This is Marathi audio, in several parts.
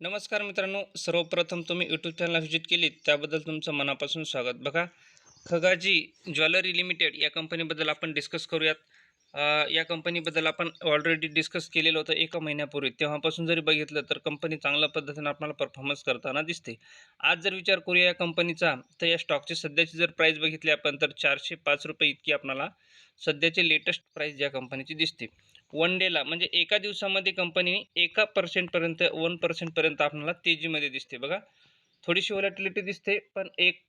नमस्कार मित्रांनो सर्वप्रथम तुम्ही यूट्यूब चॅनल व्हिजिट केली त्याबद्दल तुमचं मनापासून स्वागत. बघा खगाजी ज्वेलरी लिमिटेड या कंपनीबद्दल आपण डिस्कस करूयात. या कंपनीबद्दल आपण ऑलरेडी डिस्कस केलेलं होतं एका महिन्यापूर्वी. तेव्हापासून जरी बघितलं तर कंपनी चांगल्या पद्धतीने आपल्याला परफॉर्मन्स करताना दिसते. आज जर विचार करूया या कंपनीचा तर या स्टॉकची सध्याची जर प्राईस बघितली आपण तर चारशे पाच रुपये इतकी आपल्याला सध्याची लेटेस्ट प्राईस या कंपनीची दिसते. वन डेला म्हणजे एका दिवसामध्ये कंपनी एका पर्सेंटपर्यंत वन पर्सेंटपर्यंत आपल्याला तेजीमध्ये दिसते बघा. थोडीशी व्हॉलॅटिलिटी दिसते पण एक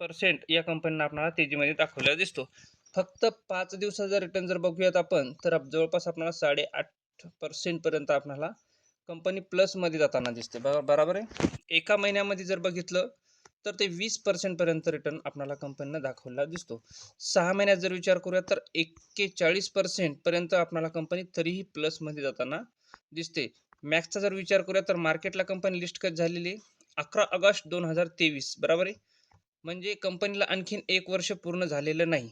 पर्सेंट या कंपनीनं आपल्याला तेजीमध्ये दाखवलेला दिसतो. फक्त पाच दिवसाचा रिटर्न जर बघूयात आपण तर जवळपास आपल्याला साडेआठ पर्सेंटपर्यंत आपल्याला कंपनी प्लसमध्ये जाताना दिसते. ब बरोबर आहे? एका महिन्यामध्ये जर बघितलं तर ते वीस पर्सेंटपर्यंत रिटर्न आपल्याला कंपनीनं दाखवलेला दिसतो. सहा महिन्यात जर विचार करूया तर एक्केचाळीस पर्सेंटपर्यंत आपल्याला कंपनी तरीही प्लसमध्ये जाताना दिसते. मॅक्सचा जर विचार करूया तर मार्केटला कंपनी लिस्ट कट झालेली आहे. अकरा ऑगस्ट दोन हजार तेवीस बरोबर आहे? म्हणजे कंपनीला आणखीन एक वर्ष पूर्ण झालेलं नाही.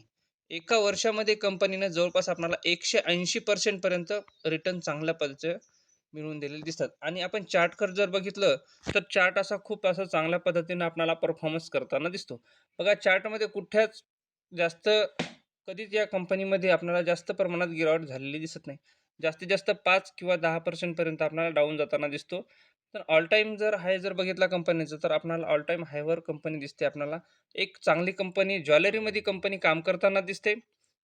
एका वर्षामध्ये कंपनीनं जवळपास आपल्याला एकशे ऐंशी पर्सेंटपर्यंत रिटर्न चांगल्या पद्धतीचं मिळवून दिलेले दिसतात. आणि आपण चार्टकर जर बघितलं तर चार्ट असा खूप असं चांगल्या पद्धतीनं आपणाला परफॉर्मन्स करताना दिसतो. बघा चार्टमध्ये कुठल्याच जास्त कधीच या कंपनीमध्ये आपल्याला जास्त प्रमाणात गिरावट झालेली दिसत नाही. जास्तीत जास्त पाच किंवा दहा पर्सेंटपर्यंत आपल्याला डाऊन जाताना दिसतो. तर ऑल टाईम जर हाय जर बघितला कंपनीचं तर आपल्याला ऑल टाईम हायवर कंपनी दिसते. आपल्याला एक चांगली कंपनी ज्वेलरीमध्ये कंपनी काम करताना दिसते.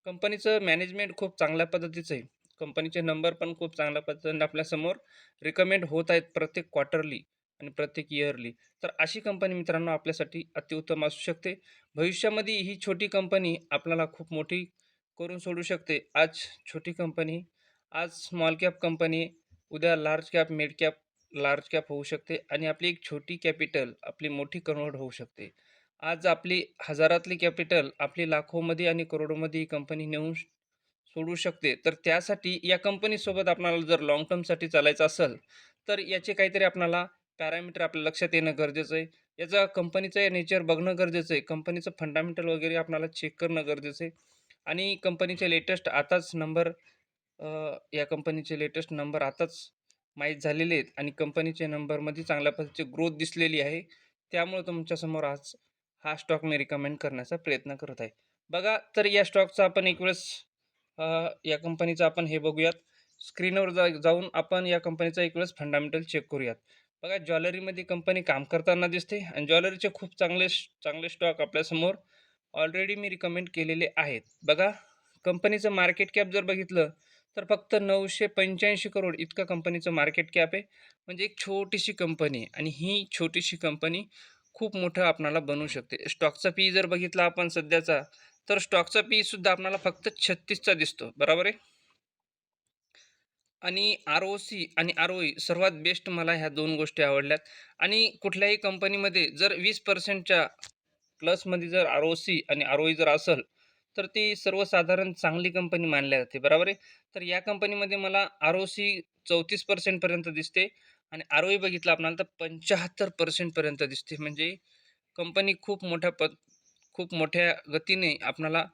कंपनीचं मॅनेजमेंट खूप चांगल्या पद्धतीचं आहे. कंपनीचे नंबर पण खूप चांगल्या पद्धतीने आपल्यासमोर रिकमेंड होत आहेत प्रत्येक क्वार्टरली आणि प्रत्येक इयरली तर अशी कंपनी मित्रांनो आपल्यासाठी अतिउत्तम असू शकते. भविष्यामध्ये ही छोटी कंपनी आपल्याला खूप मोठी करून सोडू शकते. आज छोटी कंपनी आज स्मॉल कॅप कंपनी उद्या large cap mid cap large cap होऊ शकते आणि आपली एक छोटी कॅपिटल आपली मोठी कन्वर्ट होऊ शकते. आज आपली हजारातली कॅपिटल आपली लाखोमध्ये आणि करोडोमध्ये ही कंपनी नेऊन सोडू शकते. तर त्यासाठी या कंपनीसोबत आपणाला जर लॉंग टर्मसाठी चालायचं असेल तर याचे काहीतरी आपणाला पॅरामीटर आपल्या लक्षात येणं गरजेचं आहे. याचा कंपनीचं नेचर बघणं गरजेचं आहे. कंपनीचं फंडामेंटल वगैरे आपणाला चेक करणं गरजेचं आहे. आणि कंपनीचे लेटेस्ट आताच नंबर या कंपनीचे लेटेस्ट नंबर आताच माहीत झालेले आहेत आणि कंपनीचे नंबरमध्ये चांगल्या पद्धतीची ग्रोथ दिसलेली आहे. त्यामुळे तुमच्यासमोर आज हा स्टॉक मी रिकमेंड करण्याचा प्रयत्न करत आहे. बघा तर या स्टॉकचा आपण एक वेळेस या कंपनीचं आपण हे बघूयात. स्क्रीनवर जा जाऊन आपण या कंपनीचा एक वेळेस फंडामेंटल चेक करूयात. बघा ज्वेलरीमध्ये कंपनी काम करताना दिसते आणि ज्वेलरीचे खूप चांगले चांगले स्टॉक आपल्यासमोर ऑलरेडी मी रिकमेंड केलेले आहेत. बघा कंपनीचं मार्केट कॅप जर बघितलं तर फक्त नऊशे पंच्याऐंशी करोड इतकं कंपनीचं मार्केट कॅप आहे. म्हणजे एक छोटीशी कंपनी आहे आणि ही छोटीशी कंपनी खूप मोठं आपणाला बनवू शकते. स्टॉकचा पी जर बघितला आपण सध्याचा तर स्टॉकचा पी सुद्धा आपणाला फक्त छत्तीसचा दिसतो. बरोबर आहे? आणि आर ओ सी आणि आर ओ ई सर्वात बेस्ट मला ह्या दोन गोष्टी आवडल्यात. आणि कुठल्याही कंपनीमध्ये जर वीस पर्सेंटच्या प्लसमध्ये जर आर ओ सी आणि आर ओ ई जर असेल तर ती सर्वसाधारण चांगली कंपनी मानली जाते. बरोबर आहे? तर या कंपनीमध्ये मला आर ओ सी चौतीस पर्सेंटपर्यंत दिसते आणि आर ओ ई बघितलं आपल्याला तर पंच्याहत्तर पर्सेंटपर्यंत दिसते. म्हणजे कंपनी खूप मोठ्या प खूप मोठ्या गतीने आपणाला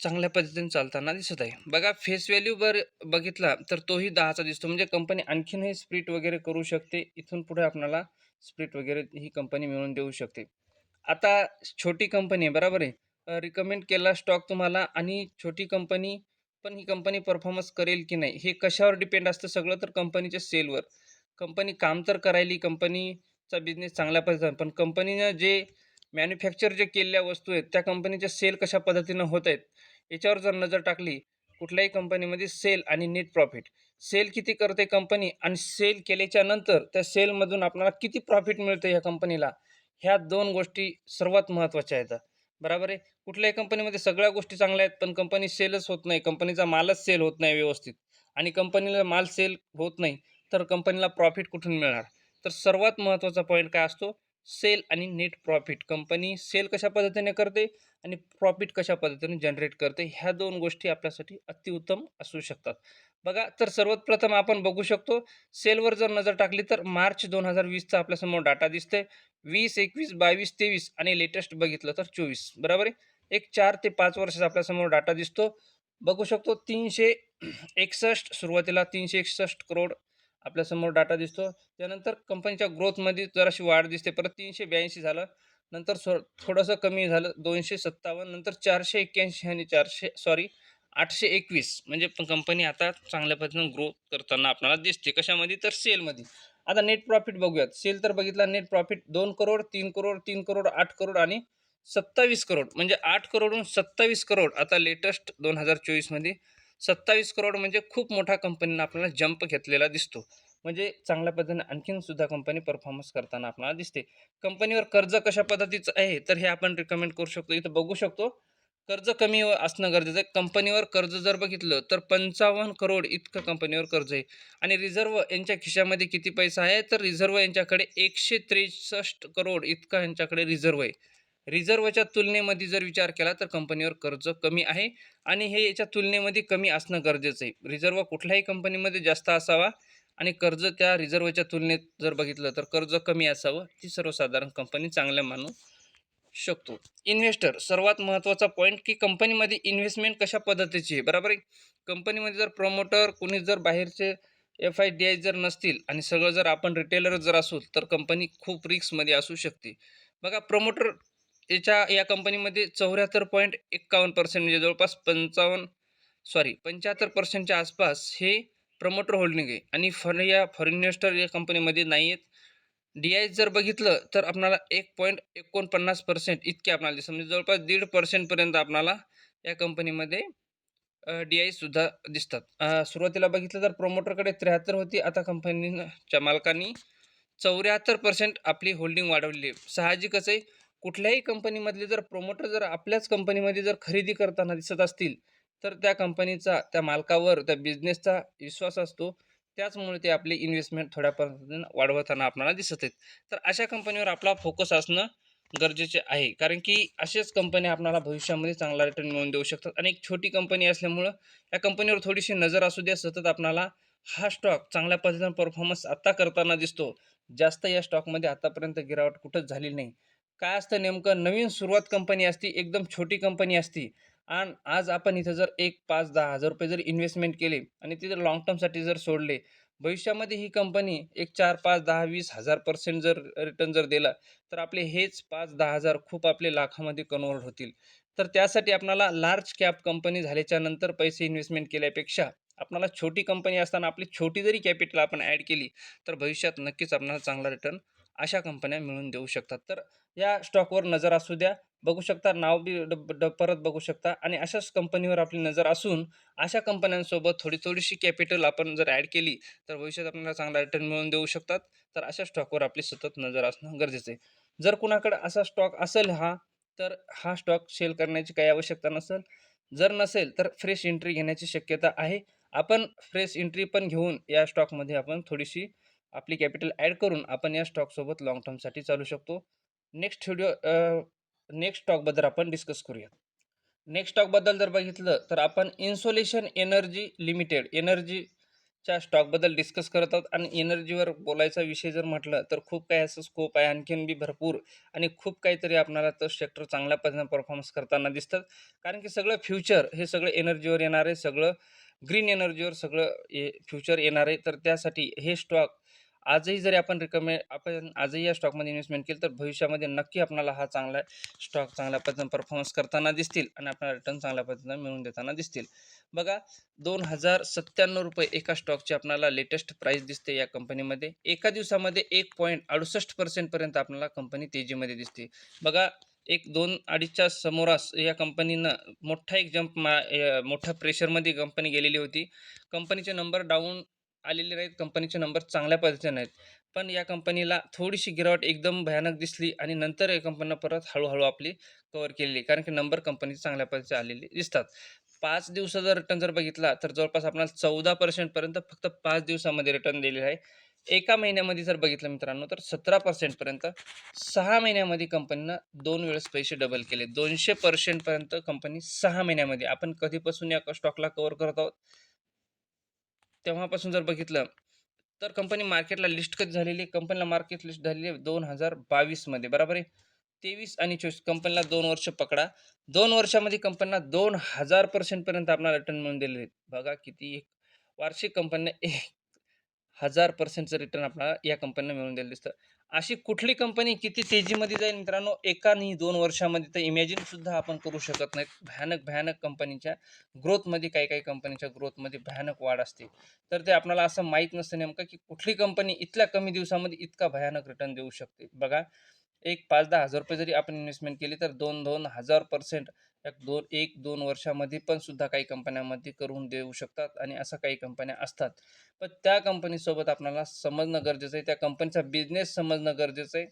चांगल्या पद्धतीने चालताना दिसत आहे. बघा फेस व्हॅल्यू बर बघितला तर तोही दहाचा दिसतो. म्हणजे कंपनी आणखीनही स्प्रिट वगैरे करू शकते. इथून पुढे आपल्याला स्प्रिट वगैरे ही कंपनी मिळवून देऊ शकते. आता छोटी कंपनी आहे बरोबर आहे? रिकमेंड केला स्टॉक तुम्हाला आणि छोटी कंपनी पण ही कंपनी परफॉर्मन्स करेल की नाही हे कशावर डिपेंड असतं सगळं तर कंपनीच्या सेलवर कंपनी काम तर करायली कंपनीचा बिझनेस चांगल्या पद्धतीने पण कंपनीनं जे मॅन्युफॅक्चर जे केलेल्या वस्तू आहेत त्या कंपनीच्या सेल कशा पद्धतीनं होत आहेत याच्यावर जर नजर टाकली कुठल्याही कंपनीमध्ये सेल आणि नेट प्रॉफिट सेल किती करते कंपनी आणि सेल केल्याच्यानंतर त्या सेलमधून आपल्याला किती प्रॉफिट मिळतं या कंपनीला ह्या दोन गोष्टी सर्वात महत्त्वाच्या आहेत. बरोबर आहे. कुठल्याही कंपनीमध्ये सगळ्या गोष्टी चांगल्या आहेत पण कंपनी सेलच होत नाही. कंपनीचा मालच सेल होत नाही व्यवस्थित. आणि कंपनीला माल सेल होत नाही तर कंपनीला प्रॉफिट कुठून मिळणार? तर सर्वात महत्त्वाचा पॉईंट काय असतो? सेल आणि नेट प्रॉफिट. कंपनी सेल कशा पद्धतीने करते आणि प्रॉफिट कशा पद्धतीने जनरेट करते ह्या दोन गोष्टी आपल्यासाठी अतिउत्तम असू शकतात. बघा तर सर्वात प्रथम आपण बघू शकतो सेलवर जर नजर टाकली तर मार्च दोन हजार वीसचा आपल्यासमोर डाटा दिसते वीस एकवीस बावीस तेवीस आणि लेटेस्ट बघितलं तर चोवीस. बरोबर आहे? एक चार ते पाच वर्षाचा आपल्यासमोर डाटा दिसतो. बघू शकतो तीनशे एकसष्ट सुरुवातीला तीनशे एकसष्ट करोड आपल्यासमोर डाटा दिसतो. त्यानंतर कंपनीच्या ग्रोथमध्ये जराशी वाढ दिसते. परत तीनशे ब्याऐंशी झालं. नंतर सो थोडंसं कमी झालं. दोनशे सत्तावन्न. नंतर चारशे एक्क्याऐंशी आणि चारशे सॉरी आठशे एकवीस. म्हणजे पण कंपनी आता चांगल्या पद्धतीनं ग्रोथ करताना आपल्याला दिसते. कशामध्ये? तर सेलमध्ये आता नेट प्रॉफिट बघूयात. सेल तर बघितला. नेट प्रॉफिट दोन करोड तीन करोड तीन करोड आठ करोड आणि सत्तावीस करोड म्हणजे आठ करोडहून सत्तावीस करोड आता लेटेस्ट दोन हजार चोवीसमध्ये. सत्तावीस करोड म्हणजे खूप मोठा कंपनीनं आपल्याला जंप घेतलेला दिसतो. म्हणजे चांगल्या पद्धतीने आणखीन सुद्धा कंपनी परफॉर्मन्स करताना आपल्याला दिसते. कंपनीवर कर्ज कशा पद्धतीचं आहे तर हे आपण रिकमेंड करू शकतो. इथं बघू शकतो. कर्ज कमी व- असणं गरजेचं आहे. कंपनीवर कर्ज जर बघितलं तर पंचावन्न करोड इतकं कंपनीवर कर्ज आहे. आणि रिझर्व यांच्या खिशामध्ये किती पैसा आहे तर रिझर्व यांच्याकडे एकशे त्रेसष्ट करोड इतका यांच्याकडे रिझर्व आहे. रिझर्वच्या तुलनेमध्ये जर विचार केला तर कंपनीवर कर्ज कमी आहे आणि हे याच्या तुलनेमध्ये कमी असणं गरजेचं आहे. रिझर्व कुठल्याही कंपनीमध्ये जास्त असावा आणि कर्ज त्या रिझर्वच्या तुलनेत जर बघितलं तर कर्ज कमी असावं ती सर्वसाधारण कंपनी चांगल्या मानू शकतो. इन्व्हेस्टर सर्वात महत्त्वाचा पॉईंट की कंपनीमध्ये इन्व्हेस्टमेंट कशा पद्धतीची आहे? बरोबर आहे? कंपनीमध्ये जर प्रमोटर कुणी जर बाहेरचे एफ आय डी आय जर नसतील आणि सगळं जर आपण रिटेलर जर असू तर कंपनी खूप रिस्कमध्ये असू शकते. बघा प्रमोटर याच्या या कंपनीमध्ये चौऱ्याहत्तर पॉईंट एक्कावन्न पर्सेंट म्हणजे जवळपास पंचावन्न सॉरी पंच्याहत्तर पर्सेंटच्या आसपास हे प्रमोटर होल्डिंग आहे. आणि फॉर या फॉरेन इन्व्हेस्टर या कंपनीमध्ये नाही आहेत. डी आय जर बघितलं तर आपणाला एक पॉईंट एकोणपन्नास पर्सेंट इतके आपणाला दिसतं म्हणजे जवळपास दीड पर्सेंटपर्यंत आपणाला या कंपनीमध्ये डी आयसुद्धा दिसतात. सुरुवातीला बघितलं तर प्रमोटरकडे त्र्याहत्तर होती. आता कंपनीच्या मालकांनी चौऱ्याहत्तर पर्सेंट आपली होल्डिंग वाढवली आहे. साहजिकच आहे. कुठल्याही कंपनीमधले जर प्रोमोटर जर आपल्याच कंपनीमध्ये जर खरेदी करताना दिसत असतील तर त्या कंपनीचा त्या मालकावर त्या बिझनेसचा विश्वास असतो. त्याचमुळे ते आपली इन्व्हेस्टमेंट थोड्या पद्धतीनं वाढवताना आपल्याला दिसत आहेत. तर अशा कंपनीवर आपला फोकस असणं गरजेचे आहे. कारण की अशाच कंपन्या आपल्याला भविष्यामध्ये चांगला रिटर्न मिळवून देऊ शकतात. आणि एक छोटी कंपनी असल्यामुळं या कंपनीवर थोडीशी नजर असू द्या सतत आपणाला हा स्टॉक चांगल्या पद्धतीनं परफॉर्मन्स आत्ता करताना दिसतो. जास्त या स्टॉकमध्ये आतापर्यंत गिरावट कुठंच झाली नाही. काय असतं नेमकं? नवीन सुरुवात कंपनी असती एकदम छोटी कंपनी असती. आणि आज आपण इथं जर एक पाच दहा हजार रुपये जर इन्व्हेस्टमेंट केले आणि ते जर लॉंग टर्मसाठी जर सोडले भविष्यामध्ये ही कंपनी एक चार पाच दहा वीस हजार पर्सेंट जर रिटर्न जर दिला तर आपले हेच पाच दहा हजार खूप आपले लाखामध्ये कन्वर्ट होतील. तर त्यासाठी आपणाला लार्ज कॅप कंपनी झाल्याच्यानंतर पैसे इन्व्हेस्टमेंट केल्यापेक्षा आपणाला छोटी कंपनी असताना आपली छोटी जरी कॅपिटल आपण ॲड केली तर भविष्यात नक्कीच आपणाला चांगला रिटर्न अशा कंपन्या मिळून देऊ शकतात. तर या स्टॉकवर नजर असू द्या. बघू शकता नाव बी डब ड- परत बघू शकता. आणि अशाच कंपनीवर आपली नजर असून अशा कंपन्यांसोबत थोडी थोडीशी कॅपिटल आपण जर ॲड केली तर भविष्यात आपल्याला चांगला रिटर्न मिळवून देऊ शकतात. तर अशा स्टॉकवर आपली सतत नजर असणं गरजेचं आहे. जर कुणाकडे असा स्टॉक असेल हा तर हा स्टॉक सेल करण्याची काही आवश्यकता नसेल. जर नसेल तर फ्रेश एंट्री घेण्याची शक्यता आहे. आपण फ्रेश एंट्री पण घेऊन या स्टॉकमध्ये आपण थोडीशी आपली कॅपिटल ॲड करून आपण या स्टॉकसोबत लाँग टर्मसाठी चालू शकतो. नेक्स्ट व्हिडिओ नेक्स्ट स्टॉकबद्दल आपण डिस्कस करूया नेक्स्ट स्टॉकबद्दल जर बघितलं तर आपण इन्सोलेशन एनर्जी लिमिटेड एनर्जीच्या स्टॉकबद्दल डिस्कस करत आहोत. आणि एनर्जीवर बोलायचा विषय जर म्हटलं तर खूप काही असं स्कोप आहे. आणखीन बी भरपूर आणि खूप काहीतरी आपणाला तो सेक्टर चांगल्या पद्धतीने परफॉर्मन्स करताना दिसतात कारण की सगळं फ्युचर हे सगळं एनर्जीवर येणार आहे. सगळं ग्रीन एनर्जीवर सगळं फ्युचर येणार आहे. तर त्यासाठी हे स्टॉक आजही जरी आपण रिकमेंड आपण आजही या स्टॉकमध्ये इन्व्हेस्टमेंट केली तर भविष्यामध्ये नक्की आपल्याला हा चांगला स्टॉक चांगल्या पद्धतीनं परफॉर्मन्स करताना दिसतील आणि आपल्याला रिटर्न चांगल्या पद्धतीनं मिळवून देताना दिसतील. बघा दोन हजार सत्त्याण्णव रुपये एका स्टॉकची आपल्याला लेटेस्ट प्राईस दिसते या कंपनीमध्ये एका दिवसामध्ये एक पॉईंट अडुसष्ट पर्सेंटपर्यंत आपल्याला कंपनी तेजीमध्ये दिसते. बघा एक दोन अडीचच्या समोरास या कंपनीनं मोठा एक जंप मा मोठ्या प्रेशरमध्ये कंपनी गेलेली होती. कंपनीचे नंबर डाऊन आलेले नाहीत. कंपनीचे नंबर चांगल्या पद्धतीने आहेत पण या कंपनीला थोडीशी गिरावट एकदम भयानक दिसली आणि नंतर या कंपनीनं परत हळूहळू आपली कव्हर केलेली. कारण की नंबर कंपनीचे चांगल्या पद्धतीचे आलेले दिसतात. पाच दिवसाचा रिटर्न जर बघितला तर जवळपास आपल्याला चौदा पर्सेंटपर्यंत फक्त पाच दिवसामध्ये रिटर्न दिलेलं आहे. एका महिन्यामध्ये जर बघितलं मित्रांनो तर सतरा पर्सेंटपर्यंत सहा महिन्यामध्ये कंपनीनं दोन वेळेस पैसे डबल केले. दोनशे पर्सेंटपर्यंत कंपनी सहा महिन्यामध्ये. आपण कधीपासून या स्टॉकला कव्हर करत आहोत? तेव्हापासून जर बघितलं तर कंपनी मार्केटला लिस्ट कधी झालेली कंपनीला मार्केट लिस्ट झालेली आहे दोन हजार बावीसमध्ये बरोबर आहे? तेवीस आणि चोवीस कंपनीला दोन वर्ष पकडा. दोन वर्षामध्ये कंपनीला दोन हजार पर्सेंटपर्यंत आपल्याला रिटर्न मिळून दिलेले आहेत. बघा किती एक वार्षिक कंपनीने एक हजार पर्सेंटचं रिटर्न आपल्याला या कंपनीनं मिळून दिलं दिसतं. अशी कुठली कंपनी किती तेजीमध्ये जाईल मित्रांनो एका नाही दोन वर्षामध्ये तर इमॅजिनसुद्धा आपण करू शकत नाही भयानक भयानक कंपनीच्या ग्रोथमध्ये काही काही कंपनीच्या ग्रोथमध्ये भयानक वाढ असते. तर ते आपल्याला असं माहीत नसतं नेमकं की कुठली कंपनी इथल्या कमी दिवसामध्ये इतका भयानक रिटर्न देऊ शकते. बघा एक पाच दहा हजार रुपये जरी आपण इन्व्हेस्टमेंट केली तर दोन दोन हजार पर्सेंट एक दोन एक दोन वर्षामध्ये पण सुद्धा काही कंपन्यामध्ये करून देऊ शकतात आणि असं काही कंपन्या असतात. पण त्या कंपनीसोबत आपल्याला समजणं गरजेचं आहे. त्या कंपनीचा बिझनेस समजणं गरजेचं आहे.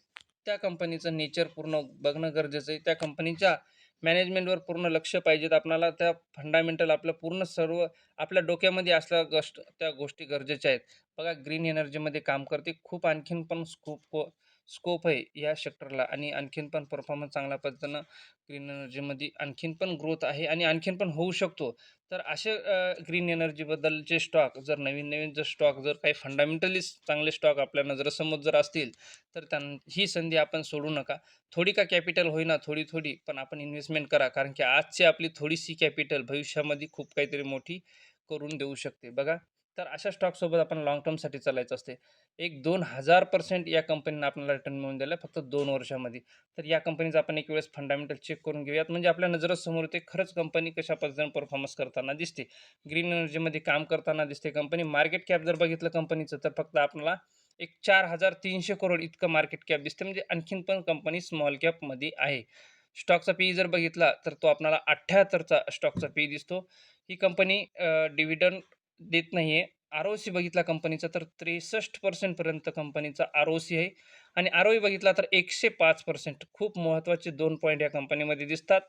त्या कंपनीचं नेचर पूर्ण बघणं गरजेचं आहे. त्या कंपनीच्या मॅनेजमेंटवर पूर्ण लक्ष पाहिजेत. आपल्याला त्या फंडामेंटल आपलं पूर्ण सर्व आपल्या डोक्यामध्ये असल्या गोष्ट त्या गोष्टी गरजेच्या आहेत. बघा ग्रीन एनर्जीमध्ये काम करते. खूप आणखीन पण स्कोप स्कोप आहे या सेक्टरला आणि आणखीन पण परफॉर्मन्स चांगल्या पद्धतीनं ग्रीन एनर्जीमध्ये आणखीन पण ग्रोथ आहे आणि आणखीन पण होऊ शकतो. तर असे ग्रीन एनर्जीबद्दलचे स्टॉक जर नवीन नवीन जर स्टॉक जर काही फंडामेंटली चांगले स्टॉक आपल्या नजरेसमोर जर असतील तर त्यां ही संधी आपण सोडू नका. थोडी का कॅपिटल होईना थोडी थोडी पण आपण इन्व्हेस्टमेंट करा. कारण की आजची आपली थोडीशी कॅपिटल भविष्यामध्ये खूप काहीतरी मोठी करून देऊ शकते. बघा तर अशा स्टॉकसोबत आपण लाँग टर्मसाठी चालायचं असते. एक दोन हजार पर्सेंट या कंपनीनं आपल्याला रिटर्न मिळून दिलं फक्त दोन वर्षामध्ये. तर या कंपनीचं आपण एक वेळेस फंडामेंटल चेक करून घेऊयात. म्हणजे आपल्या नजरेसमोर ते खरंच कंपनी कशा पद्धतीने परफॉर्मन्स करताना दिसते. ग्रीन एनर्जीमध्ये काम करताना दिसते कंपनी मार्केट कॅप जर बघितलं कंपनीचं तर फक्त आपल्याला एक चार हजार तीनशे करोड इतकं मार्केट कॅप दिसते. म्हणजे आणखीन पण कंपनी स्मॉल कॅपमध्ये आहे. स्टॉकचा पी जर बघितला तर तो आपल्याला अठ्ठ्याहत्तरचा स्टॉकचा पी दिसतो. ही कंपनी डिव्हिडंड देत नाही आहे आर ओ सी बघितला कंपनीचा तर त्रेसष्ट पर्सेंटपर्यंत कंपनीचा आर ओ सी आहे. आणि आर ओ बघितला तर एकशे पाच पर्सेंट खूप महत्त्वाचे दोन पॉईंट या कंपनीमध्ये दिसतात.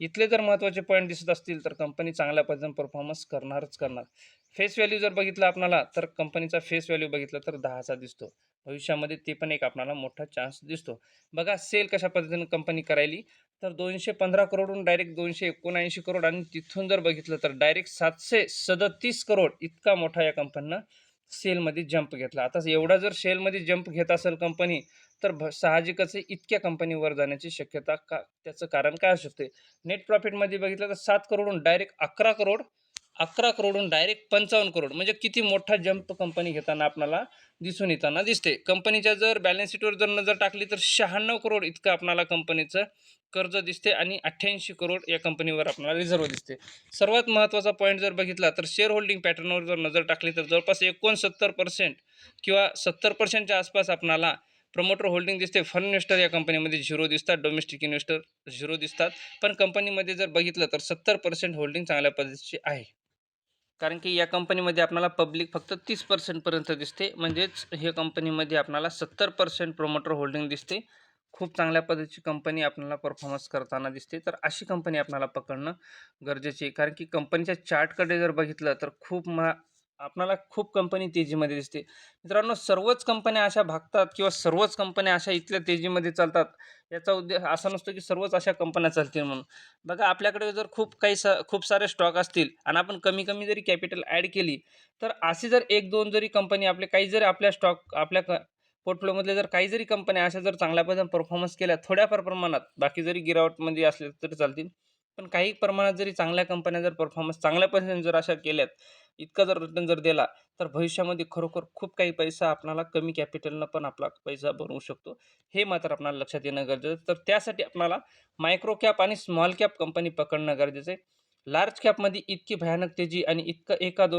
इथले जर महत्त्वाचे पॉईंट दिसत असतील तर कंपनी चांगल्या पद्धतीने परफॉर्मन्स करणारच करणार. फेस व्हॅल्यू जर बघितला आपणाला तर कंपनीचा फेस व्हॅल्यू बघितला तर दहाचा दिसतो. भविष्यामध्ये ते पण एक आपणाला मोठा चान्स दिसतो. बघा सेल कशा पद्धतीने कंपनी करायली? तर दोनशे पंधरा करोडहून डायरेक्ट दोनशे एकोणऐंशी करोड आणि तिथून जर बघितलं तर डायरेक्ट सातशे सदतीस करोड इतका मोठा या कंपनीनं सेलमध्ये जंप घेतला. आता एवढा जर सेलमध्ये जंप घेत असेल कंपनी तर भ साहजिकच आहे इतक्या कंपनीवर जाण्याची शक्यता का त्याचं कारण काय असू शकते? नेट प्रॉफिटमध्ये बघितलं तर सात करोडहून डायरेक्ट अकरा करोड अकरा करोडहून डायरेक्ट पंचावन्न करोड. म्हणजे किती मोठा जंप कंपनी घेताना आपल्याला दिसून येताना दिसते. कंपनीच्या जर बॅलन्स शीटवर जर नजर टाकली तर शहाण्णव करोड इतकं आपणाला कंपनीचं कर्ज दिसते आणि अठ्ठ्याऐंशी करोड या कंपनीवर आपल्याला रिझर्व दिसते. सर्वात महत्त्वाचा पॉईंट जर बघितला तर शेअर होल्डिंग पॅटर्नवर जर नजर टाकली तर जवळपास एकोणसत्तर पर्सेंट किंवा सत्तर पर्सेंटच्या आसपास आपणाला प्रमोटर होल्डिंग दिसते. फन इन्व्हेस्टर या कंपनीमध्ये झिरो दिसतात डोमेस्टिक इन्व्हेस्टर झिरो दिसतात. पण कंपनीमध्ये जर बघितलं तर सत्तर पर्सेंट होल्डिंग चांगल्या पद्धतीची आहे. कारण की या कंपनीमध्ये आपल्याला पब्लिक फक्त तीस पर्सेंटपर्यंत दिसते. म्हणजेच हे कंपनीमध्ये आपल्याला सत्तर पर्सेंट प्रोमोटर होल्डिंग दिसते. खूप चांगल्या पद्धतीची कंपनी आपल्याला परफॉर्मन्स करताना दिसते. तर अशी कंपनी आपल्याला पकडणं गरजेचे आहे. कारण की कंपनीच्या चार्टकडे जर बघितलं तर खूप महा आपल्याला खूप कंपनी तेजीमध्ये दिसते. मित्रांनो सर्वच कंपन्या अशा भागतात किंवा सर्वच कंपन्या अशा इथल्या तेजीमध्ये चालतात. याचा उद्देश असा नसतो की सर्वच अशा कंपन्या चालतील म्हणून. बघा आपल्याकडे जर खूप काही स खूप सारे स्टॉक असतील आणि आपण कमी कमी जरी कॅपिटल ॲड केली तर अशी जर एक दोन जरी कंपनी आपले काही जरी आपल्या स्टॉक आपल्या क पोर्टफोलिओमधले जर काही जरी कंपन्या अशा जर चांगल्या पद्धतीने परफॉर्मन्स केल्या थोड्याफार प्रमाणात बाकी जरी गिरावटमध्ये म्हणजे असले तरी चालतील. पण काही प्रमाणात जरी चांगल्या कंपन्या जर परफॉर्मन्स चांगल्या पद्धतीने जर अशा केल्यात इतका जर रिटर्न जर दिला तर भविष्यामध्ये खरोखर खूप काही पैसा आपणाला कमी कॅपिटलनं पण आपला पैसा बनवू शकतो. हे मात्र आपल्याला लक्षात येणं गरजेचं तर त्यासाठी आपणाला मायक्रो कॅप आणि स्मॉल कॅप कंपनी पकडणं गरजेचं आहे. लार्ज कॅपमध्ये इतकी भयानक तेजी आणि इतकं एका दोन